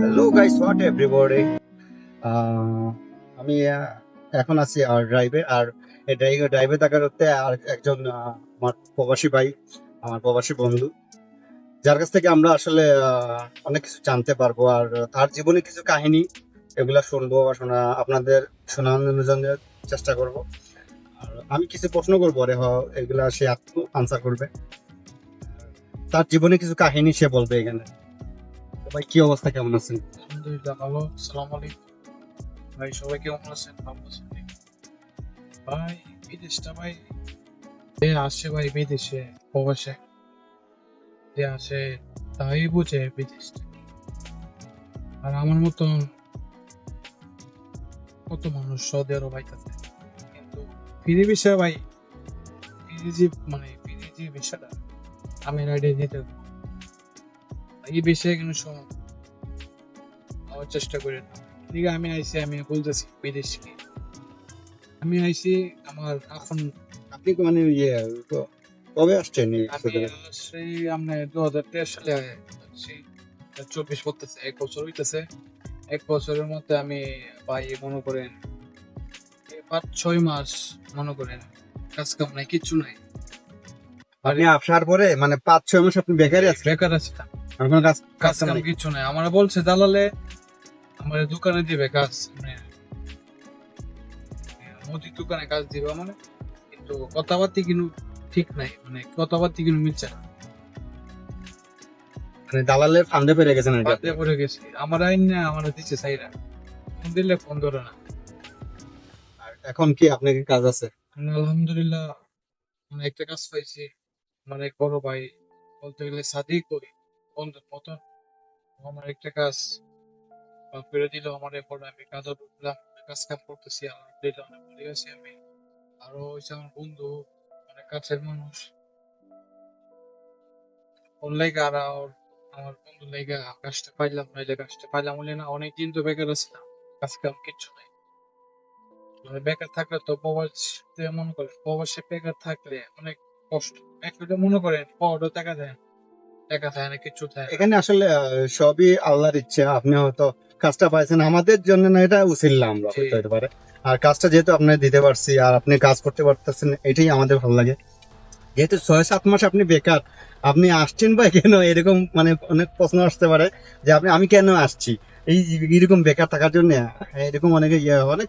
Hello guys what everybody আমি এখন আছি আর ড্রাইভে আর এই ড্রাইভে ড্রাইভে থাকার আর একজন আমার প্রবাসী ভাই, আমার প্রবাসী বন্ধু, যার কাছ থেকে আমরা আসলে অনেক কিছু জানতে পারব, আর তার জীবনে কিছু কাহিনী এগুলা শুনব বা শোনা, আপনাদের শোনানোর চেষ্টা করব। আর আমি কিছু প্রশ্ন করব, রে এগুলা সে আনসার করবে। তার জীবনে কিছু কাহিনী সে বলবে এখানে। কি অবস্থা? কেমন আছেন? আলহামদুলিল্লাহ ভালো আলাইকুম। ভাই, সবাই কেমন আছেন? ভালো আছেন ভাই, বিদেশটা ভাই যে আসে ভাই বিদেশে, প্রবাসে। যে আসে, তাই বুঝে বিদেশটা। আর আমার মতন কত মানুষ সৌদি আরব আইতাছে। কিন্তু ফিরে বিষয় ভাই, ফিরে যে মানে ফিরে যে বিষয়টা, আমি আইডিয়া দিতে এই বিষয়ে কিন্তু সব আমার চেষ্টা করি এদিকে আমি আইসি আমি বলতেছি বিদেশ আমি আইসি আমার এখন আপনি মানে ইয়ে কবে আসছেন সেই আমরা দু হাজার তেইশ সালে আসছি চব্বিশ পড়তেছে এক বছর হইতেছে। এক বছরের মধ্যে আমি পাই মনে করেন পাঁচ ছয় মাস মনে করেন কাজ কাম নাই কিচ্ছু নাই। আপনি আসার পরে মানে পাঁচ ছয় মাস আপনি বেকারই আছেন? বেকার আছে আর কোনো কাজ কাজ কাম নেই। নাই। আমার বলছে দালালে আমার দোকানে দিবে কাজ মানে মুদির দোকানে কাজ দিবে মানে কিন্তু কথাবার্তি কিন্তু ঠিক নাই মানে কথাবার্তি কিন্তু মিলছে না। মানে দালালের ফান্দে গেছেন পড়ে গেছি। আমার আইন না আমার দিচ্ছে সাইরা। ফোন দিলে ফোন ধরে না। আর এখন কি আপনার কি কাজ আছে? আলহামদুলিল্লাহ মানে একটা কাজ পাইছি মানে বড় ভাই বলতে গেলে সাদি করি বন্ধুর মতন আমার একটা কাজ। করে দিল আমার এরপর আমি কাজে ঢুকলাম কাজ কাম করতেছি অনেক আমি। আমার বন্ধু, অনেক কাছের মানুষ। ওর লেগে আর আমার বন্ধু লেগে কাজটা পাইলাম, নাইলে কাজটা পাইলাম বলে না অনেকদিন তো বেকার ছিলাম কাজ কাম কিচ্ছু নাই। মানে বেকার থাকলে তো প্রবাসে, মনে করেন, প্রবাসে বেকার থাকলে অনেক কষ্ট একটা মনে করেন, পাওয়ারও টাকা দেয় টাকা থাকে না কিছু থাকে এখানে আসলে সবই আল্লাহর ইচ্ছে। আপনি হয়তো কাজটা পাইছেন আমাদের জন্য না এটা উচিল্লা আমরা হতে পারে আর কাজটা যেহেতু আপনি দিতে পারছি আর আপনি কাজ করতে পারতেছেন এটাই আমাদের ভালো লাগে। যেহেতু ছয় সাত মাস আপনি বেকার আপনি আসছেন বা কেন? এরকম মানে অনেক প্রশ্ন আসতে পারে যে আপনি আমি কেন আসছি? এই এরকম বেকার থাকার জন্য এরকম অনেকে ইয়ে অনেক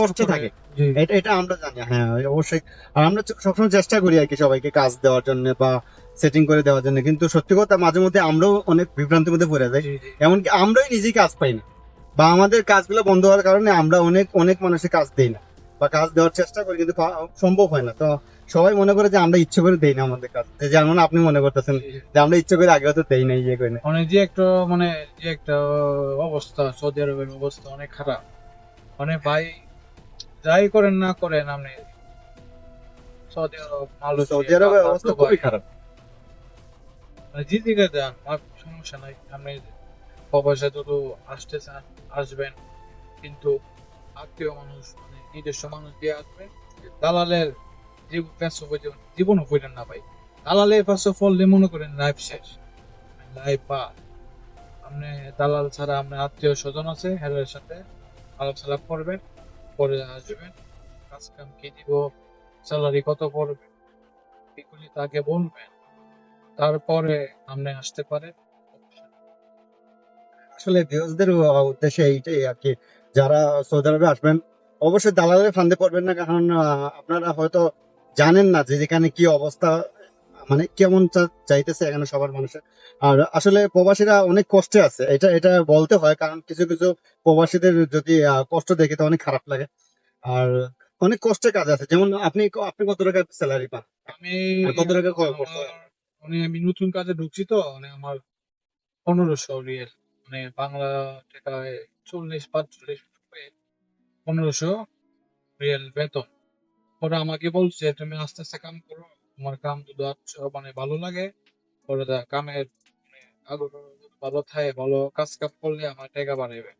কষ্ট থাকে। এটা এটা আমরা জানি হ্যাঁ অবশ্যই। আর আমরা সবসময় চেষ্টা করি আর কি সবাইকে কাজ দেওয়ার জন্য বা সেটিং করে দেওয়ার জন্য। কিন্তু সত্যি কথা মাঝে মধ্যে আমরাও অনেক বিভ্রান্তির মধ্যে পড়ে যাই। এমনকি আমরাই নিজেই কাজ পাই না। বা আমাদের কাজগুলো বন্ধ হওয়ার কারণে আমরা অনেক অনেক মানুষের কাজ দেই না। বা কাজ দেওয়ার চেষ্টা করি কিন্তু সম্ভব হয় না। তো সবাই মনে করে যে আমরা ইচ্ছে করে দেই না আমাদের যে যেমন আপনি মনে করতেছেন। যে আমরা ইচ্ছে করে আগে হয়তো দেই না ইয়ে করে না মানে যে একটা মানে যে একটা অবস্থা সৌদি আরবের অবস্থা অনেক খারাপ। মানে ভাই যাই করেন না করেন আপনি সৌদি আরব মালয়েশিয়া, সৌদি আরবের অবস্থা খুবই খারাপ। মানে যে দিকে যান আর সমস্যা নাই। আপনি প্রবাসে তো আসতে চান আসবেন কিন্তু আত্মীয় মানুষ মানে নিজস্ব মানুষ দিয়ে আসবেন দালালের জীবনও হইলেন না ভাই। দালালের পাশে ফললে মনে করেন লাইফ শেষ। লাইফ বা আপনি দালাল ছাড়া আপনার আত্মীয় স্বজন আছে হেলের সাথে। আলাপ সালাপ করবেন, পরে আসবেন। কাজ কাম কি দিব স্যালারি কত পড়বে, এগুলি তাকে বলবেন। তারপরে আপনি আসতে পারেন। আসলে ভিউজদের উদ্দেশ্যে এইটাই আর কি। যারা সৌদি আরবে আসবেন, অবশ্যই দালালের ফান্দে পড়বেন না, কারণ আপনারা হয়তো জানেন না যে যেখানে কি অবস্থা মানে কেমন চাইতেছে এখানে সবার মানুষের। আর আসলে প্রবাসীরা অনেক কষ্টে আছে এটা এটা বলতে হয় কারণ কিছু কিছু প্রবাসীদের যদি কষ্ট দেখে তো অনেক খারাপ লাগে। আর অনেক কষ্টের কাজ আছে যেমন আপনি আপনি কত টাকা স্যালারি পান? আমি কত টাকা খরচ করতে মানে আমি নতুন কাজে ঢুকছি তো মানে আমার পনেরোশো রিয়েল মানে বাংলা টাকায় চল্লিশ পাঁচচল্লিশ পনেরোশো রিয়েল বেতন। ওরা আমাকে বলছে, তুমি আস্তে আস্তে কাম করো, তোমার কাম আচ্ছা মানে ভালো লাগে, পরে দা কামের মানে ভালো থাকে, ভালো কাজ কাম করলে আমার টাকা বাড়াবে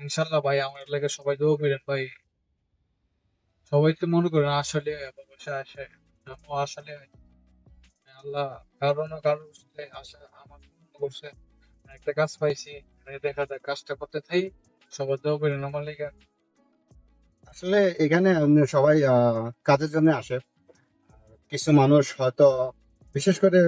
ইনশাল্লাহ ভাই, আমার লাগে সবাই দোয়া করেন ভাই। সবাই তো মনে করেন আসলে ব্যবসা আসে আসলে আল্লাহ কারও না কারও আশা আমার করছে একটা কাজ পাইছি মানে দেখা যাক কাজটা করতে থাই সবার দোয়া করে আমার লেগে। আসলে এখানে সবাই কাজের জন্য আসে। কিছু মানুষ হয়তো, বিশেষ করে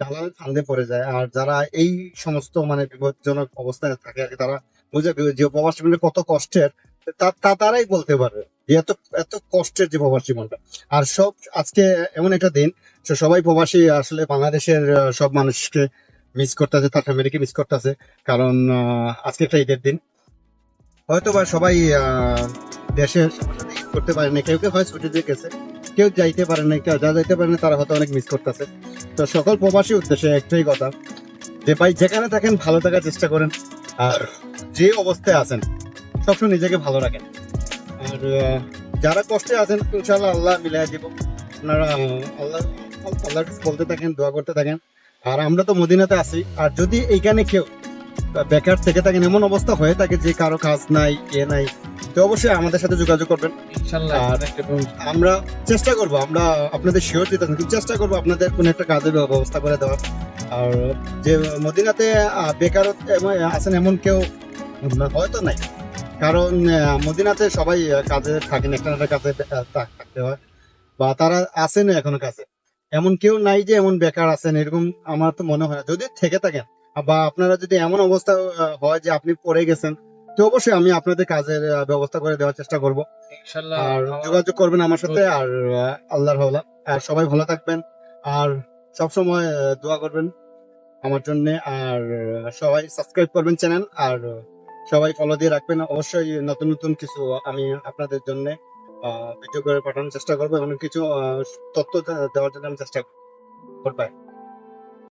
দালাল ফান্দে পড়ে যায়। আর যারা এই সমস্ত মানে বিপজ্জনক অবস্থায় থাকে তারা বুঝে যে প্রবাসী জীবনে কত কষ্টের, তা- তারাই বলতে পারে যে এত এত কষ্টের যে প্রবাসী জীবনটা। আর সব, আজকে এমন একটা দিন সবাই প্রবাসী আসলে বাংলাদেশের সব মানুষকে মিস করতেছে, তার ফ্যামিলিকে মিস করতেছে। কারণ আজকে একটা ঈদের দিন। হয়তো বা সবাই আহ, দেশে সবার সাথে ঈদ করতে পারে না কেউ কেউ হয় ছুটি দিয়ে গেছে কেউ যাইতে পারে না কেউ যা যাইতে পারে না তারা হয়তো অনেক মিস করতেছে। তো সকল প্রবাসী উদ্দেশ্যে একটাই কথা যে ভাই যেখানে থাকেন ভালো থাকার চেষ্টা করেন আর যে অবস্থায় আছেন সবসময় নিজেকে ভালো রাখেন। আর যারা কষ্টে আছেন ইনশাল্লাহ আল্লাহ মিলাই দিব। আপনারা আল্লাহ আল্লাহ বলতে থাকেন দোয়া করতে থাকেন। আর আমরা তো মদিনাতে আছি আর যদি এইখানে কেউ বেকার থেকে থাকেন এমন অবস্থা হয়ে থাকে যে কারও কাজ নাই এ নাই তো অবশ্যই আমাদের সাথে যোগাযোগ করবেন। আর- আমরা চেষ্টা করব আমরা আপনাদের শিওর দিতে কিন্তু চেষ্টা করব আপনাদের কোনো একটা কাজের ব্যবস্থা করে দেওয়ার। আর যে মদিনাতে বেকারত্ব আছেন এমন কেউ হয়তো নাই। কারণ মদিনাতে সবাই কাজে থাকেন একটা একটা কাজে থাকতে হয়। বা তারা আছেন এখনও কাজে। এমন কেউ নাই যে এমন বেকার আছেন এরকম আমার তো মনে হয় যদি থেকে থাকেন বা আপনারা যদি এমন অবস্থা হয় যে আপনি পড়ে গেছেন তো অবশ্যই আমি আপনাদের কাজের ব্যবস্থা করে দেওয়ার চেষ্টা করব। আর আমার- যোগাযোগ করবেন আমার সাথে আর আল্লাহর হাওলা আর সবাই ভালো থাকবেন। আর সব সময় দোয়া করবেন আমার জন্য। আর সবাই সাবস্ক্রাইব করবেন চ্যানেল। আর সবাই ফলো দিয়ে রাখবেন। অবশ্যই নতুন নতুন কিছু আমি আপনাদের জন্য ভিডিও করে পাঠানোর চেষ্টা করব। এবং কিছু তথ্য দেওয়ার জন্য আমি চেষ্টা করব।